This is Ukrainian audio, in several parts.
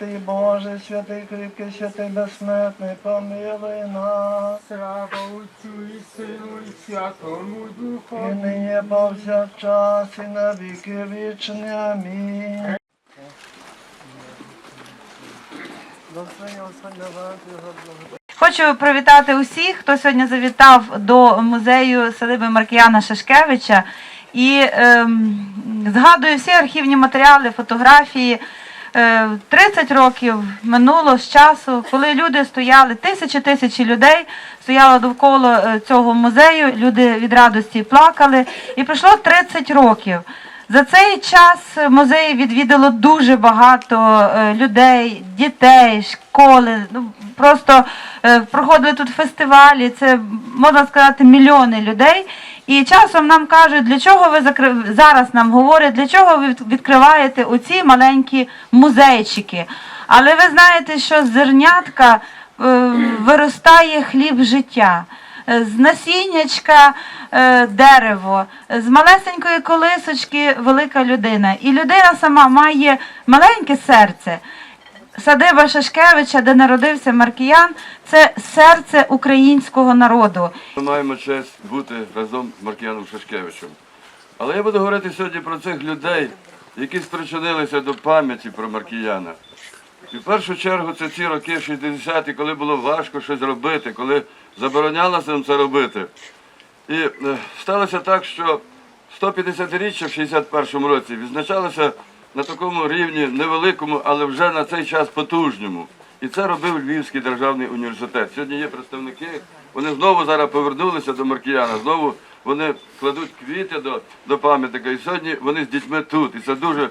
святий Боже, святий кріпкий, святий безсмертний, помилуй нас. Слава Отцю і Сину і Святому І нині повсякчас, і на віки вічні. Амінь. Хочу привітати усіх, хто сьогодні завітав до музею садиби Маркіяна Шашкевича. І ем, згадую всі архівні матеріали, фотографії. Е, 30 років минуло з часу, коли люди стояли, тисячі тисячі людей стояло довкола е, цього музею. Люди від радості плакали. І пройшло 30 років. За цей час музей відвідало дуже багато е, людей, дітей, школи. Ну просто е, проходили тут фестивалі. Це можна сказати мільйони людей. І часом нам кажуть, для чого ви закри... зараз нам говорять, для чого ви від- відкриваєте оці маленькі музейчики. Але ви знаєте, що з зернятка е, виростає хліб життя. Е, З насіннячка е, дерево, з малесенької колисочки велика людина. І людина сама має маленьке серце. Садиба Шашкевича, де народився Маркіян, це серце українського народу. Ми маємо честь бути разом з Маркіяном Шашкевичем. Але я буду говорити сьогодні про цих людей, які спричинилися до пам'яті про Маркіяна. І в першу чергу це ці роки 60-ті, коли було важко щось робити, коли заборонялося нам це робити. І е, сталося так, що 150-річчя в 61-му році відзначалося на такому рівні невеликому, але вже на цей час потужному. І це робив Львівський державний університет. Сьогодні є представники, вони знову зараз повернулися до Маркіяна, знову вони кладуть квіти до, до пам'ятника. І сьогодні вони з дітьми тут. І це дуже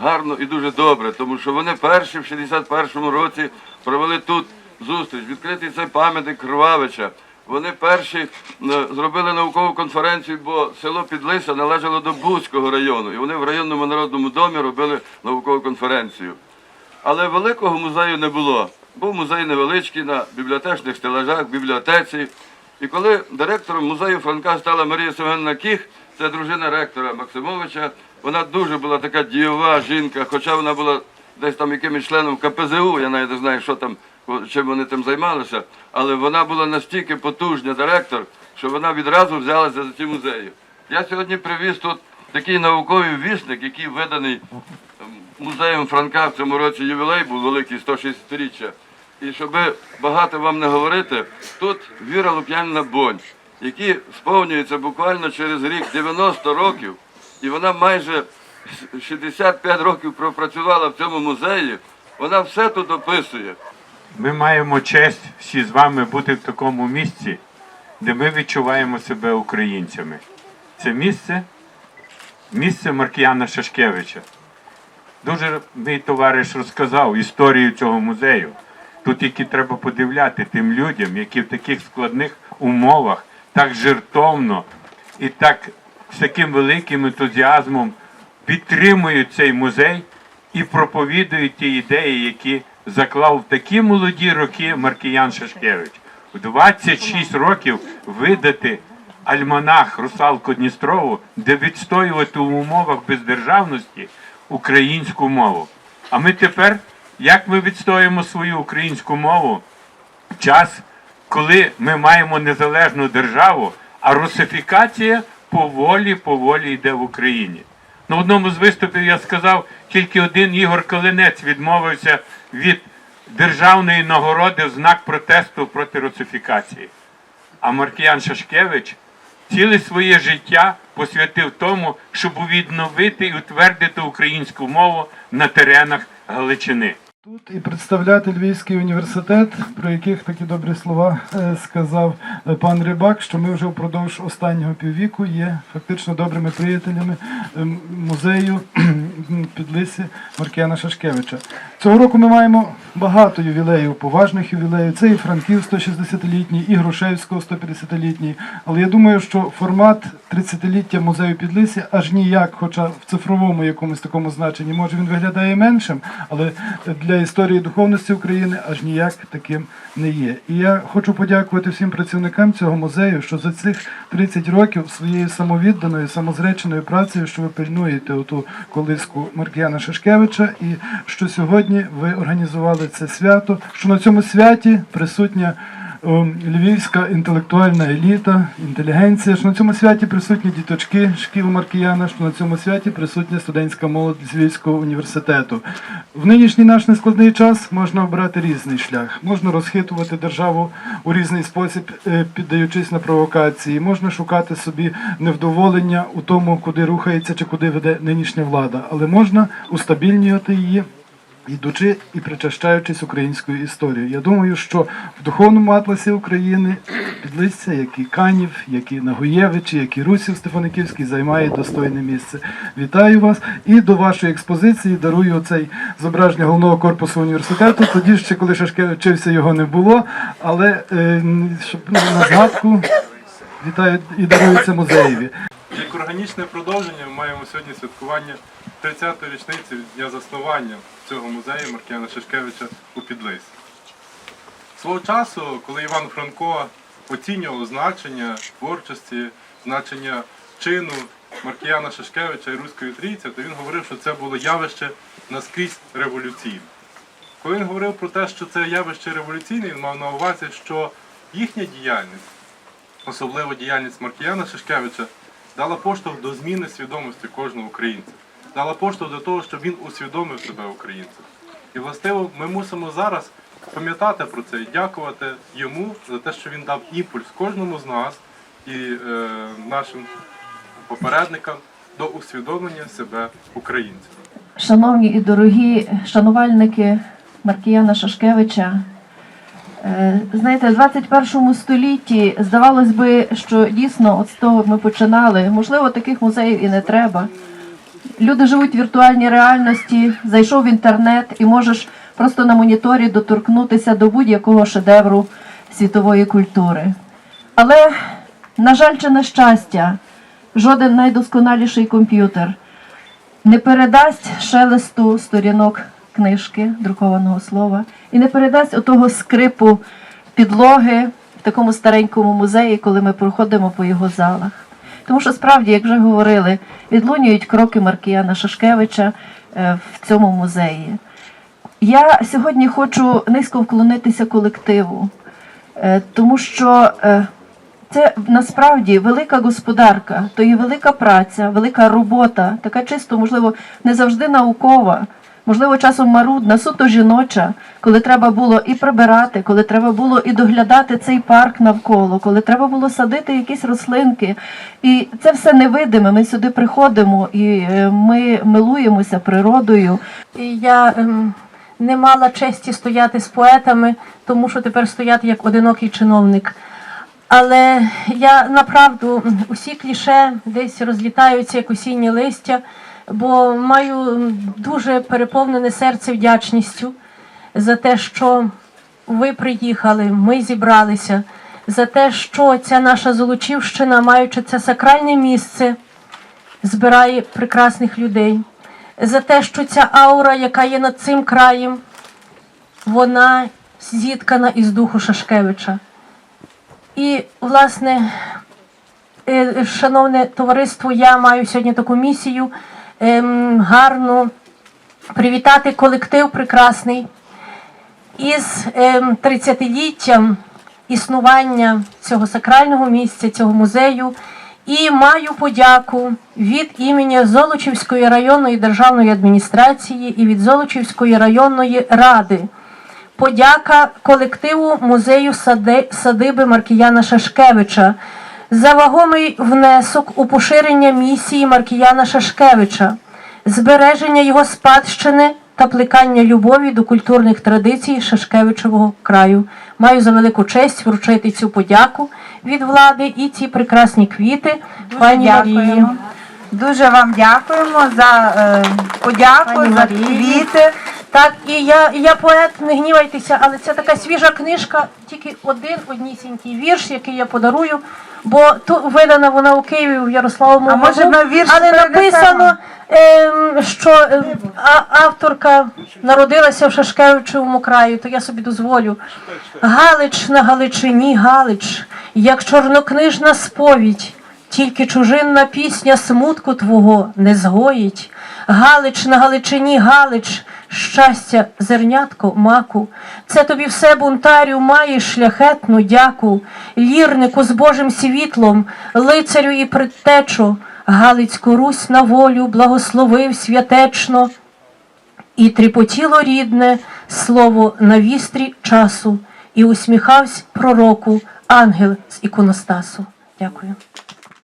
гарно і дуже добре, тому що вони перші в 61-му році провели тут зустріч, відкритий цей пам'ятник Кривавича. Вони перші е, зробили наукову конференцію, бо село Підлиса належало до Бузького району, і вони в районному народному домі робили наукову конференцію. Але великого музею не було. Був музей невеличкий на бібліотечних стелажах, бібліотеці. І коли директором музею Франка стала Марія Семенівна Кіх, це дружина ректора Максимовича, вона дуже була така дієва жінка, хоча вона була десь там якимось членом КПЗУ, я навіть не знаю, що там, чим вони там займалися, але вона була настільки потужна директор, що вона відразу взялася за ці музеї. Я сьогодні привіз тут такий науковий вісник, який виданий музеєм Франка в цьому році ювілей був великий 160-річчя. І щоб багато вам не говорити, тут Віра Лук'янівна Бонь, які сповнюється буквально через рік 90 років, і вона майже 65 років пропрацювала в цьому музеї, вона все тут описує. Ми маємо честь всі з вами бути в такому місці, де ми відчуваємо себе українцями. Це місце місце Маркіяна Шашкевича. Дуже мій товариш розказав історію цього музею. Тут тільки треба подивляти тим людям, які в таких складних умовах так жертовно і так з таким великим ентузіазмом підтримують цей музей і проповідують ті ідеї, які заклав в такі молоді роки Маркіян Шашкевич. В 26 років видати альманах Русалку Дністрову, де відстоювати в умовах бездержавності українську мову. А ми тепер, як ми відстоюємо свою українську мову в час, коли ми маємо незалежну державу, а русифікація поволі, поволі йде в Україні. На одному з виступів я сказав, тільки один Ігор Калинець відмовився від державної нагороди в знак протесту проти русифікації. А Маркіян Шашкевич ціле своє життя посвятив тому, щоб відновити і утвердити українську мову на теренах Галичини. Тут і представляти Львівський університет, про яких такі добрі слова е, сказав е, пан Рибак, що ми вже впродовж останнього піввіку є фактично добрими приятелями е, музею Підлисі Маркіяна Шашкевича. Цього року ми маємо багато ювілеїв, поважних ювілеїв. Це і Франків 160-літній, і Грушевського 150-літній. Але я думаю, що формат 30-ліття музею Підлисі аж ніяк, хоча в цифровому якомусь такому значенні, може він виглядає меншим, але для історії духовності України аж ніяк таким не є. І я хочу подякувати всім працівникам цього музею, що за цих 30 років своєю самовідданою, самозреченою працею, що ви пильнуєте оту колиску Маркіяна Шашкевича, і що сьогодні сьогодні ви організували це свято, що на цьому святі присутня львівська інтелектуальна еліта, інтелігенція, що на цьому святі присутні діточки шкіл Маркіяна, що на цьому святі присутня студентська молодь з Львівського університету. В нинішній наш нескладний час можна обрати різний шлях. Можна розхитувати державу у різний спосіб, е, піддаючись на провокації. Можна шукати собі невдоволення у тому, куди рухається чи куди веде нинішня влада, але можна устабільнювати її ідучи і причащаючись українською історією. Я думаю, що в духовному атласі України підлисця, як і Канів, як і Нагоєвичі, як і Русів Стефаниківський займає достойне місце. Вітаю вас і до вашої експозиції дарую оцей зображення головного корпусу університету. Тоді ще, коли Шашкевич вчився, його не було, але е, щоб ну, на згадку вітаю і це музеєві. Як органічне продовження ми маємо сьогодні святкування 30-ї річниці дня заснування цього музею Маркіяна Шишкевича у Підлисі. Свого часу, коли Іван Франко оцінював значення творчості, значення чину Маркіяна Шишкевича і Руської Трійці, то він говорив, що це було явище наскрізь революційне. Коли він говорив про те, що це явище революційне, він мав на увазі, що їхня діяльність, особливо діяльність Маркіяна Шишкевича, дала поштовх до зміни свідомості кожного українця, дала поштовх до того, щоб він усвідомив себе українцем. І властиво ми мусимо зараз пам'ятати про це і дякувати йому за те, що він дав імпульс кожному з нас і е, нашим попередникам до усвідомлення себе українцем. Шановні і дорогі шанувальники Маркіяна Шашкевича, е, знаєте, в 21 столітті здавалось би, що дійсно от з того ми починали. Можливо, таких музеїв і не треба. Люди живуть в віртуальній реальності, зайшов в інтернет і можеш просто на моніторі доторкнутися до будь-якого шедевру світової культури. Але, на жаль, чи на щастя, жоден найдосконаліший комп'ютер не передасть шелесту сторінок книжки, друкованого слова, і не передасть отого скрипу підлоги в такому старенькому музеї, коли ми проходимо по його залах. Тому що справді, як вже говорили, відлунюють кроки Маркіяна Шашкевича е, в цьому музеї. Я сьогодні хочу низько вклонитися колективу, е, тому що е, це насправді велика господарка, то є велика праця, велика робота, така чисто, можливо, не завжди наукова, можливо, часом марудна, суто жіноча, коли треба було і прибирати, коли треба було і доглядати цей парк навколо, коли треба було садити якісь рослинки. І це все невидиме. Ми сюди приходимо і е, ми милуємося природою. І Я ем, не мала честі стояти з поетами, тому що тепер стояти як одинокий чиновник. Але я направду усі кліше десь розлітаються як осінні листя, бо маю дуже переповнене серце вдячністю за те, що ви приїхали, ми зібралися, за те, що ця наша Золочівщина, маючи це сакральне місце, збирає прекрасних людей, за те, що ця аура, яка є над цим краєм, вона зіткана із духу Шашкевича. І, власне, е, шановне товариство, я маю сьогодні таку місію ем, гарну привітати колектив прекрасний із ем, 30-літтям існування цього сакрального місця, цього музею. І маю подяку від імені Золочівської районної державної адміністрації і від Золочівської районної ради. Подяка колективу музею сади- садиби Маркіяна Шашкевича за вагомий внесок у поширення місії Маркіяна Шашкевича, збереження його спадщини та плекання любові до культурних традицій Шашкевичевого краю. Маю за велику честь вручити цю подяку від влади і ці прекрасні квіти пані Марії. Дуже вам дякуємо за е, подяку, Пані за Марії. квіти. Так, і я, і я поет, не гнівайтеся, але це така свіжа книжка, тільки один однісінький вірш, який я подарую, бо тут видана вона у Києві в Ярославому. А може ми вірш але написано, ем, що ем, а, авторка народилася в Шашкевичевому краї, то я собі дозволю. Галич на Галичині, Галич, як чорнокнижна сповідь. Тільки чужинна пісня смутку твого не згоїть. Галич на Галичині, Галич, щастя, зернятко, маку. Це тобі все бунтарю маєш шляхетну дяку, лірнику з Божим світлом, лицарю і предтечо, Галицьку Русь на волю благословив святечно, і тріпотіло рідне слово на вістрі часу, і усміхавсь пророку ангел з іконостасу. Дякую.